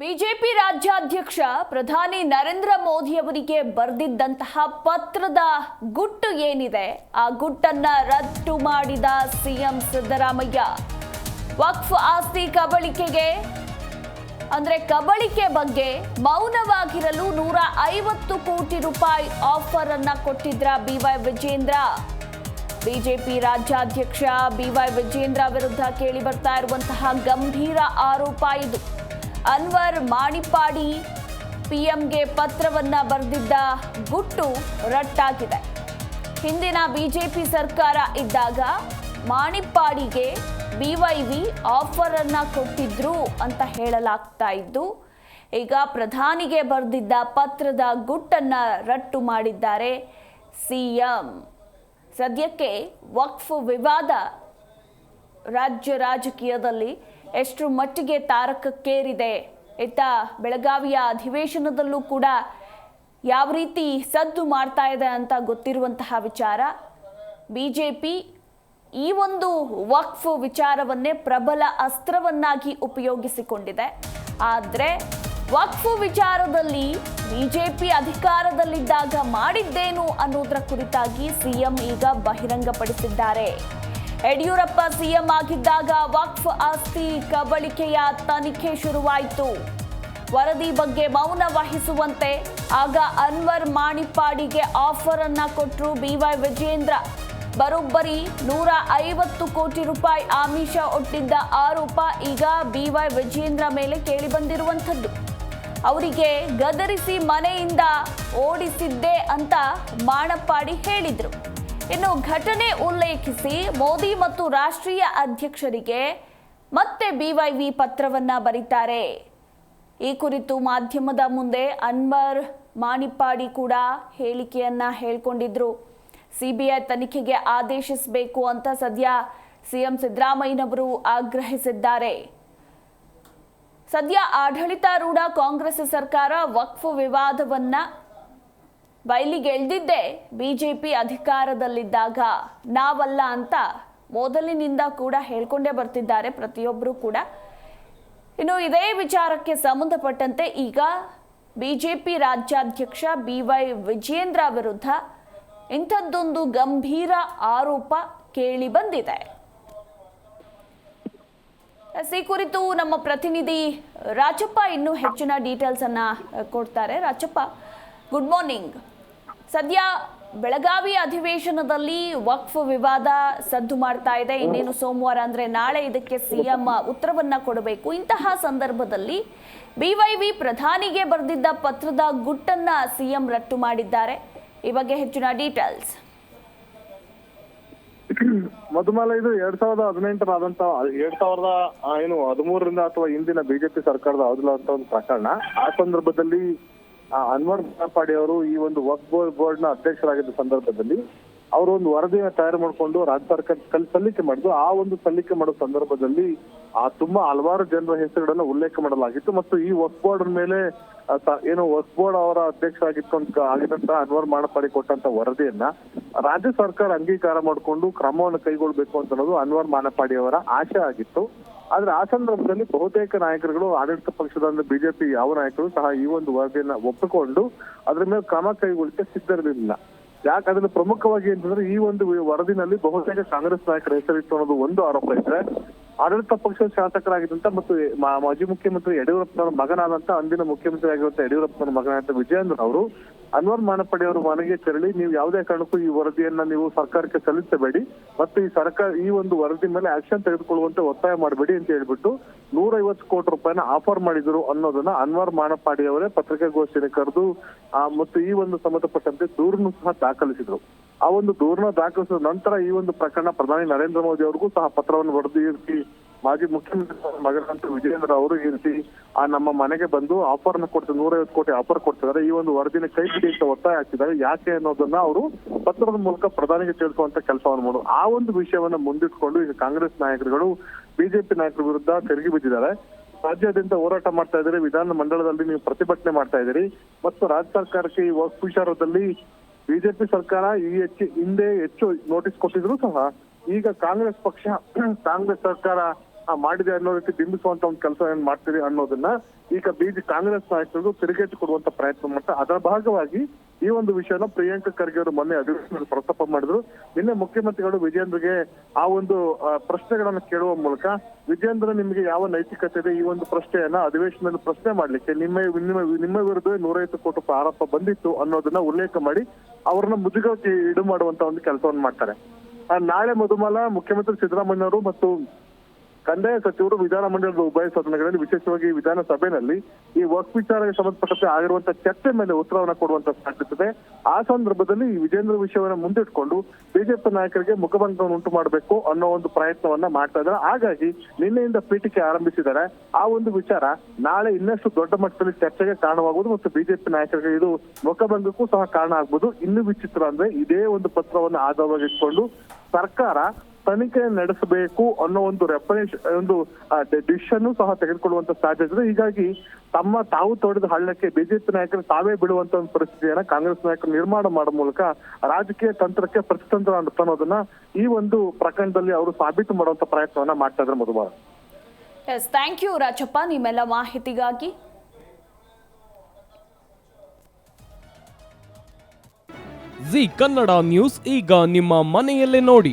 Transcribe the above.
BJP ರಾಜ್ಯಾಧ್ಯಕ್ಷ ಪ್ರಧಾನಿ ನರೇಂದ್ರ ಮೋದಿ ಅವರಿಗೆ ಬರೆದಿದ್ದಂತಹ ಪತ್ರದ ಗುಟ್ಟು ಏನಿದೆ? ಆ ಗುಟ್ಟನ್ನ ರದ್ದು ಮಾಡಿದ ಸಿಎಂ ಸಿದ್ದರಾಮಯ್ಯ. ವಕ್ಫ್ ಆಸ್ತಿ ಕಬಳಿಕೆಗೆ, ಅಂದ್ರೆ ಕಬಳಿಕೆ ಬಗ್ಗೆ ಮೌನವಾಗಿರಲು ನೂರ ಐವತ್ತು ಕೋಟಿ ರೂಪಾಯಿ ಆಫರ್ ಅನ್ನ ಕೊಟ್ಟಿದ್ರ ಬಿವೈ ವಿಜೇಂದ್ರ? ಬಿಜೆಪಿ ರಾಜ್ಯಾಧ್ಯಕ್ಷ ಬಿವೈ ವಿಜೇಂದ್ರ ವಿರುದ್ಧ ಕೇಳಿ ಬರ್ತಾ ಇರುವಂತಹ ಗಂಭೀರ ಆರೋಪ ಇದು. ಅನ್ವರ್ ಮಾಣಿಪಾಡಿ ಪಿಎಂಗೆ ಪತ್ರವನ್ನ ಬರೆದಿದ್ದ ಗುಟ್ಟು ರಟ್ಟಾಗಿದೆ. ಹಿಂದಿನ ಬಿಜೆಪಿ ಸರ್ಕಾರ ಇದ್ದಾಗ ಮಾಣಿಪ್ಪಾಡಿಗೆ ಬಿವೈವಿ ಆಫರ್ ಅನ್ನ ಕೊಟ್ಟಿದ್ರು ಅಂತ ಹೇಳಲಾಗ್ತಾ ಇದ್ದು, ಈಗ ಪ್ರಧಾನಿಗೆ ಬರೆದಿದ್ದ ಪತ್ರದ ಗುಟ್ಟನ್ನ ರಟ್ಟು ಮಾಡಿದ್ದಾರೆ ಸಿಎಂ. ಸದ್ಯಕ್ಕೆ ವಕ್ಫ್ ವಿವಾದ ರಾಜ್ಯ ರಾಜಕೀಯದಲ್ಲಿ ಎಷ್ಟು ಮಟ್ಟಿಗೆ ತಾರಕಕ್ಕೇರಿದೆ. ಇತ್ತ ಬೆಳಗಾವಿಯ ಅಧಿವೇಶನದಲ್ಲೂ ಕೂಡ ಯಾವ ರೀತಿ ಸದ್ದು ಮಾಡ್ತಾ ಇದೆ ಅಂತ ಗೊತ್ತಿರುವಂತಹ ವಿಚಾರ. ಬಿಜೆಪಿ ಈ ಒಂದು ವಕ್ಫ್ ವಿಚಾರವನ್ನೇ ಪ್ರಬಲ ಅಸ್ತ್ರವನ್ನಾಗಿ ಉಪಯೋಗಿಸಿಕೊಂಡಿದೆ. ಆದರೆ ವಕ್ಫ್ ವಿಚಾರದಲ್ಲಿ ಬಿಜೆಪಿ ಅಧಿಕಾರದಲ್ಲಿದ್ದಾಗ ಮಾಡಿದ್ದೇನು ಅನ್ನೋದರ ಕುರಿತಾಗಿ ಸಿಎಂ ಈಗ ಬಹಿರಂಗಪಡಿಸಿದ್ದಾರೆ. ಯಡಿಯೂರಪ್ಪ ಸಿಎಂ ಆಗಿದ್ದಾಗ ವಕ್ಫ್ ಆಸ್ತಿ ಕಬಳಿಕೆಯ ತನಿಖೆ ಶುರುವಾಯಿತು. ವರದಿ ಬಗ್ಗೆ ಮೌನ ವಹಿಸುವಂತೆ ಆಗ ಅನ್ವರ್ ಮಾಣಿಪಾಡಿಗೆ ಆಫರ್ ಅನ್ನ ಕೊಟ್ಟರು ಬಿವೈ ವಿಜೇಂದ್ರ ಬರೋಬ್ಬರಿ ನೂರ ಐವತ್ತು ಕೋಟಿ ರೂಪಾಯಿ ಆಮಿಷ ಒಟ್ಟಿದ್ದ ಆರೋಪ ಈಗ ಬಿವೈ ವಿಜೇಂದ್ರ ಮೇಲೆ ಕೇಳಿಬಂದಿರುವಂಥದ್ದು ಅವರಿಗೆ ಗದರಿಸಿ ಮನೆಯಿಂದ ಓಡಿಸಿದ್ದೆ ಅಂತ ಮಾಣಪ್ಪಾಡಿ ಹೇಳಿದ್ರು. ಇನ್ನು ಘಟನೆ ಉಲ್ಲೇಖಿಸಿ ಮೋದಿ ಮತ್ತು ರಾಷ್ಟ್ರೀಯ ಅಧ್ಯಕ್ಷರಿಗೆ ಮತ್ತೆ ಬಿವೈವಿ ಪತ್ರವನ್ನ ಬರೀತಾರೆ. ಈ ಕುರಿತು ಮಾಧ್ಯಮದ ಮುಂದೆ ಅನ್ವರ್ ಮಾಣಿಪ್ಪಾಡಿ ಕೂಡ ಹೇಳಿಕೆಯನ್ನ ಹೇಳ್ಕೊಂಡಿದ್ರು. ಸಿಬಿಐ ತನಿಖೆಗೆ ಆದೇಶಿಸಬೇಕು ಅಂತ ಸದ್ಯ ಸಿಎಂ ಸಿದ್ದರಾಮಯ್ಯನವರು ಆಗ್ರಹಿಸಿದ್ದಾರೆ. ಸದ್ಯ ಆಡಳಿತಾರೂಢ ಕಾಂಗ್ರೆಸ್ ಸರ್ಕಾರ ವಕ್ಫ್ ವಿವಾದವನ್ನ ಬಯಲಿಗೆಳೆದಿದ್ದೇ ಬಿಜೆಪಿ ಅಧಿಕಾರದಲ್ಲಿದ್ದಾಗ ನಾವಲ್ಲ ಅಂತ ಮೊದಲಿನಿಂದ ಕೂಡ ಹೇಳ್ಕೊಂಡೇ ಬರ್ತಿದ್ದಾರೆ ಪ್ರತಿಯೊಬ್ಬರು ಕೂಡ. ಇನ್ನು ಇದೇ ವಿಚಾರಕ್ಕೆ ಸಂಬಂಧಪಟ್ಟಂತೆ ಈಗ ಬಿಜೆಪಿ ರಾಜ್ಯಾಧ್ಯಕ್ಷ ಬಿ ವೈ ವಿಜೇಂದ್ರ ವಿರುದ್ಧ ಇಂಥದ್ದೊಂದು ಗಂಭೀರ ಆರೋಪ ಕೇಳಿ ಬಂದಿದೆ. ಈ ಕುರಿತು ನಮ್ಮ ಪ್ರತಿನಿಧಿ ರಾಜಪ್ಪ ಇನ್ನೂ ಹೆಚ್ಚಿನ ಡೀಟೇಲ್ಸ್ ಅನ್ನ ಕೊಡ್ತಾರೆ. ರಾಜಪ್ಪ ಗುಡ್ ಮಾರ್ನಿಂಗ್ ಸದ್ಯ ಬೆಳಗಾವಿ ಅಧಿವೇಶನದಲ್ಲಿ ವಕ್ಫ್ ವಿವಾದ ಸದ್ದು ಮಾಡ್ತಾ ಇದೆ. ಇನ್ನೇನು ಸೋಮವಾರ ಅಂದ್ರೆ ನಾಳೆ ಇದಕ್ಕೆ ಸಿಎಂ ಉತ್ತರವನ್ನ ಕೊಡಬೇಕು. ಇಂತಹ ಸಂದರ್ಭದಲ್ಲಿ ಬಿವೈವಿ ಪ್ರಧಾನಿಗೆ ಬರೆದಿದ್ದ ಪತ್ರದ ಗುಟ್ಟನ್ನ ಸಿಎಂ ರಟ್ಟು ಮಾಡಿದ್ದಾರೆ. ಈ ಬಗ್ಗೆ ಹೆಚ್ಚಿನ ಡೀಟೇಲ್ಸ್ ಮಧುಮಾಲ, ಇದು ಎರಡ್ ಸಾವಿರದ ಹದಿನೆಂಟರಾದಂತ ಎರಡ್ ಸಾವಿರದ ಏನು, ಹದಿಮೂರರಿಂದ ಅಥವಾ ಹಿಂದಿನ ಬಿಜೆಪಿ ಸರ್ಕಾರದ ಅಂತ ಒಂದು ಪ್ರಕರಣ. ಆ ಸಂದರ್ಭದಲ್ಲಿ ಅನ್ವರ್ ಮಾನಪಾಡಿ ಅವರು ಈ ಒಂದು ವರ್ಕ್ ಬೋರ್ಡ್ನ ಅಧ್ಯಕ್ಷರಾಗಿದ್ದ ಸಂದರ್ಭದಲ್ಲಿ ಅವರು ಒಂದು ವರದಿಯನ್ನು ತಯಾರು ಮಾಡಿಕೊಂಡು ರಾಜ್ಯ ಸರ್ಕಾರ ಸಲ್ಲಿಕೆ ಮಾಡಿದ್ರು ಆ ಒಂದು ಸಲ್ಲಿಕೆ ಮಾಡೋ ಸಂದರ್ಭದಲ್ಲಿ, ಆ, ತುಂಬಾ ಹಲವಾರು ಜನರ ಹೆಸರುಗಳನ್ನ ಉಲ್ಲೇಖ ಮಾಡಲಾಗಿತ್ತು ಮತ್ತು ಈ ವರ್ಕ್ ಬೋರ್ಡ್ ಮೇಲೆ ಏನು ವರ್ಕ್ ಬೋರ್ಡ್ ಅವರ ಅಧ್ಯಕ್ಷರಾಗಿತ್ತು ಆಗಿದ್ದಂತ ಅನ್ವರ್ ಮಾಡಪಾಡಿ ಕೊಟ್ಟಂತ ವರದಿಯನ್ನ ರಾಜ್ಯ ಸರ್ಕಾರ ಅಂಗೀಕಾರ ಮಾಡಿಕೊಂಡು ಕ್ರಮವನ್ನು ಕೈಗೊಳ್ಬೇಕು ಅಂತ ಅನ್ನೋದು ಅನ್ವರ್ ಮಾನಪಾಡಿ ಅವರ ಆಶೆ ಆಗಿತ್ತು. ಆದ್ರೆ ಆ ಸಂದರ್ಭದಲ್ಲಿ ಬಹುತೇಕ ನಾಯಕರುಗಳು ಆಡಳಿತ ಪಕ್ಷದ ಅಂದ್ರೆ ಬಿಜೆಪಿ ಯಾವ ನಾಯಕರು ಸಹ ಈ ಒಂದು ವರದಿಯನ್ನ ಒಪ್ಪಿಕೊಂಡು ಅದ್ರ ಮೇಲೆ ಕ್ರಮ ಕೈಗೊಳ್ಳಕ್ಕೆ ಸಿದ್ಧರಲಿಲ್ಲ ಯಾಕಂದ್ರೆ ಪ್ರಮುಖವಾಗಿ ಅಂತಂದ್ರೆ ಈ ಒಂದು ವರದಿನಲ್ಲಿ ಬಹುತೇಕ ಕಾಂಗ್ರೆಸ್ ನಾಯಕರ ಹೆಸರಿತ್ತು ಅನ್ನೋದು ಒಂದು ಆರೋಪ ಇದ್ರೆ ಆಡಳಿತ ಪಕ್ಷದ ಶಾಸಕರಾಗಿದ್ದಂತ ಮತ್ತು ಮಾಜಿ ಮುಖ್ಯಮಂತ್ರಿ ಯಡಿಯೂರಪ್ಪನವರ ಮಗನಾದಂತ ಅಂದಿನ ಮುಖ್ಯಮಂತ್ರಿ ಆಗಿರುವಂತ ಯಡಿಯೂರಪ್ಪನವರ ಮಗನಾದಂತ ವಿಜಯೇಂದ್ರ ಅವರು ಅನ್ವರ್ ಮಾನಪಡೆ ಅವರ ಮನೆಗೆ ತೆರಳಿ ನೀವು ಯಾವುದೇ ಕಾರಣಕ್ಕೂ ಈ ವರದಿಯನ್ನ ನೀವು ಸರ್ಕಾರಕ್ಕೆ ಸಲ್ಲಿಸಬೇಡಿ ಮತ್ತು ಈ ಸರ್ಕಾರ ಈ ಒಂದು ವರದಿ ಮೇಲೆ ಆಕ್ಷನ್ ತೆಗೆದುಕೊಳ್ಳುವಂತೆ ಒತ್ತಾಯ ಮಾಡಬೇಡಿ ಅಂತ ಹೇಳ್ಬಿಟ್ಟು ನೂರೈವತ್ತು ಕೋಟಿ ರೂಪಾಯಿನ ಆಫರ್ ಮಾಡಿದ್ರು ಅನ್ನೋದನ್ನ ಅನ್ವರ್ ಮಾನಪಾಡಿ ಅವರೇ ಪತ್ರಿಕಾಗೋಷ್ಠಿನ ಕರೆದು ಮತ್ತು ಈ ಒಂದು ಸಂಬಂಧಪಟ್ಟಂತೆ ದೂರನ್ನು ಸಹ ದಾಖಲಿಸಿದ್ರು. ಆ ಒಂದು ದೂರನ್ನ ದಾಖಲಿಸಿದ ನಂತರ ಈ ಒಂದು ಪ್ರಕರಣ ಪ್ರಧಾನಿ ನರೇಂದ್ರ ಮೋದಿ ಅವ್ರಿಗೂ ಸಹ ಪತ್ರವನ್ನು ಬರೆದು ರೀತಿ ಮಾಜಿ ಮುಖ್ಯಮಂತ್ರಿ ಮಗನಂತ ವಿಜಯೇಂದ್ರ ಅವರು ಈ ರೀತಿ ಆ ನಮ್ಮ ಮನೆಗೆ ಬಂದು ಆಫರ್ನ ಕೊಡ್ತಾರೆ ನೂರೈವತ್ತು ಕೋಟಿ ಆಫರ್ ಕೊಡ್ತಿದ್ದಾರೆ. ಈ ಒಂದು ವರದಿನ ಕೈ ಬಿಡಿ ಅಂತ ಒತ್ತಾಯ ಹಾಕಿದ್ದಾರೆ. ಯಾಕೆ ಅನ್ನೋದನ್ನ ಅವರು ಪತ್ರದ ಮೂಲಕ ಪ್ರಧಾನಿಗೆ ತಿಳಿಸುವಂತ ಕೆಲಸವನ್ನು ಮಾಡು, ಆ ಒಂದು ವಿಷಯವನ್ನ ಮುಂದಿಟ್ಕೊಂಡು ಈಗ ಕಾಂಗ್ರೆಸ್ ನಾಯಕರುಗಳು, ಬಿಜೆಪಿ ನಾಯಕರ ವಿರುದ್ಧ ತೆರಿಗೆ ಬಿದ್ದಿದ್ದಾರೆ. ರಾಜ್ಯಾದ್ಯಂತ ಹೋರಾಟ ಮಾಡ್ತಾ ಇದ್ದಾರೆ. ವಿಧಾನ ಮಂಡಲದಲ್ಲಿ ನೀವು ಪ್ರತಿಭಟನೆ ಮಾಡ್ತಾ ಇದ್ದೀರಿ. ಮತ್ತು ರಾಜ್ಯ ಸರ್ಕಾರಕ್ಕೆ ಈ ವಿಚಾರದಲ್ಲಿ ಬಿಜೆಪಿ ಸರ್ಕಾರ ಈ ಹೆಚ್ಚು ಹಿಂದೆ ಹೆಚ್ಚು ನೋಟಿಸ್ ಕೊಟ್ಟಿದ್ರು ಸಹ ಈಗ ಕಾಂಗ್ರೆಸ್ ಪಕ್ಷ ಕಾಂಗ್ರೆಸ್ ಸರ್ಕಾರ ಮಾಡಿದೆ ಅನ್ನೋ ರೀತಿ ಬಿಂಬಿಸುವಂತ ಒಂದು ಕೆಲಸ ಏನ್ ಮಾಡ್ತೀರಿ ಅನ್ನೋದನ್ನ ಈಗ ಬಿಜೆ ಕಾಂಗ್ರೆಸ್ ನಾಯಕರು ತಿರುಗೇಟು ಕೊಡುವಂತ ಪ್ರಯತ್ನ ಮಾಡ್ತಾರೆ ಅದರ ಭಾಗವಾಗಿ ಈ ಒಂದು ವಿಷಯನ ಪ್ರಿಯಾಂಕ ಖರ್ಗೆ ಅವರು ಮೊನ್ನೆ ಅಧಿವೇಶನದಲ್ಲಿ ಪ್ರಸ್ತಾಪ ಮಾಡಿದ್ರು. ನಿನ್ನೆ ಮುಖ್ಯಮಂತ್ರಿಗಳು ವಿಜೇಂದ್ರಗೆ ಆ ಒಂದು ಪ್ರಶ್ನೆಗಳನ್ನು ಕೇಳುವ ಮೂಲಕ ವಿಜೇಂದ್ರ ನಿಮಗೆ ಯಾವ ನೈತಿಕತೆ ಇದೆ ಈ ಒಂದು ಪ್ರಶ್ನೆಯನ್ನ ಅಧಿವೇಶನದಲ್ಲಿ ಪ್ರಶ್ನೆ ಮಾಡ್ಲಿಕ್ಕೆ ನಿಮ್ಮ ನಿಮ್ಮ ನಿಮ್ಮ ವಿರುದ್ಧ ನೂರೈವತ್ತು ಕೋಟಿ ಆರೋಪ ಬಂದಿತ್ತು ಅನ್ನೋದನ್ನ ಉಲ್ಲೇಖ ಮಾಡಿ ಅವರನ್ನ ಮುಜುಗರಕ್ಕೆ ಇಡು ಮಾಡುವಂತ ಒಂದು ಕೆಲಸವನ್ನು ಮಾಡ್ತಾರೆ. ನಾಳೆ ಮಧುಮಾಲ ಮುಖ್ಯಮಂತ್ರಿ ಸಿದ್ದರಾಮಯ್ಯ ಅವರು ಮತ್ತು ಕಂದಾಯ ಸಚಿವರು ವಿಧಾನಮಂಡಲದ ಉಭಯ ಸದನಗಳಲ್ಲಿ ವಿಶೇಷವಾಗಿ ವಿಧಾನಸಭೆಯಲ್ಲಿ ಈ ವರ್ಕ್ ವಿಚಾರಕ್ಕೆ ಸಂಬಂಧಪಟ್ಟಂತೆ ಆಗಿರುವಂತಹ ಚರ್ಚೆ ಮೇಲೆ ಉತ್ತರವನ್ನು ಕೊಡುವಂತ ಸಾಧ್ಯತೆ ಆ ಸಂದರ್ಭದಲ್ಲಿ ಈ ವಿಜೇಂದ್ರ ವಿಷಯವನ್ನು ಮುಂದಿಟ್ಕೊಂಡು ಬಿಜೆಪಿ ನಾಯಕರಿಗೆ ಮುಖಭಂಗವನ್ನು ಉಂಟು ಮಾಡಬೇಕು ಅನ್ನೋ ಒಂದು ಪ್ರಯತ್ನವನ್ನ ಮಾಡ್ತಾ ಇದ್ದಾರೆ. ಹಾಗಾಗಿ ನಿನ್ನೆಯಿಂದ ಪೀಠಿಕೆ ಆರಂಭಿಸಿದ್ದಾರೆ. ಆ ಒಂದು ವಿಚಾರ ನಾಳೆ ಇನ್ನಷ್ಟು ದೊಡ್ಡ ಮಟ್ಟದಲ್ಲಿ ಚರ್ಚೆಗೆ ಕಾರಣವಾಗುವುದು ಮತ್ತು ಬಿಜೆಪಿ ನಾಯಕರಿಗೆ ಇದು ಮುಖಭಂಗಕ್ಕೂ ಸಹ ಕಾರಣ ಆಗ್ಬೋದು. ಇನ್ನು ವಿಚಿತ್ರ ಅಂದ್ರೆ ಇದೇ ಒಂದು ಪತ್ರವನ್ನು ಆಧಾರವಾಗಿಟ್ಕೊಂಡು ಸರ್ಕಾರ ತನಿಖೆ ನಡೆಸಬೇಕು ಅನ್ನೋ ಒಂದು ರೆಫರೆನ್ಸ್ ಒಂದು ಡಿಸಿಷನ್ ಸಹ ತೆಗೆದುಕೊಳ್ಳುವಂತ ಸಾಧ್ಯತೆ ಇದೆ. ಹೀಗಾಗಿ ತಮ್ಮ ತಾವು ತೊಡೆದ ಹಳ್ಳಕ್ಕೆ ಬಿಜೆಪಿ ನಾಯಕರು ತಾವೇ ಬಿಡುವಂತ ಒಂದು ಪರಿಸ್ಥಿತಿಯನ್ನ ಕಾಂಗ್ರೆಸ್ ನಾಯಕರು ನಿರ್ಮಾಣ ಮಾಡೋ ಮೂಲಕ ರಾಜಕೀಯ ತಂತ್ರಕ್ಕೆ ಪ್ರತಿತಂತ್ರ ಅನ್ನೋದನ್ನ ಈ ಒಂದು ಪ್ರಕರಣದಲ್ಲಿ ಅವರು ಸಾಬೀತು ಮಾಡುವಂತ ಪ್ರಯತ್ನವನ್ನ ಮಾಡ್ತಾ ಇದ್ದಾರೆ ಮಧುಬಾರ ಎಸ್ ಥ್ಯಾಂಕ್ ಯು ರಾಜಪ್ಪ. ನಿಮ್ಮೆಲ್ಲ ಮಾಹಿತಿಗಾಗಿ. ಜಿ ಕನ್ನಡ ನ್ಯೂಸ್ ಈಗ ನಿಮ್ಮ ಮನೆಯಲ್ಲೇ ನೋಡಿ.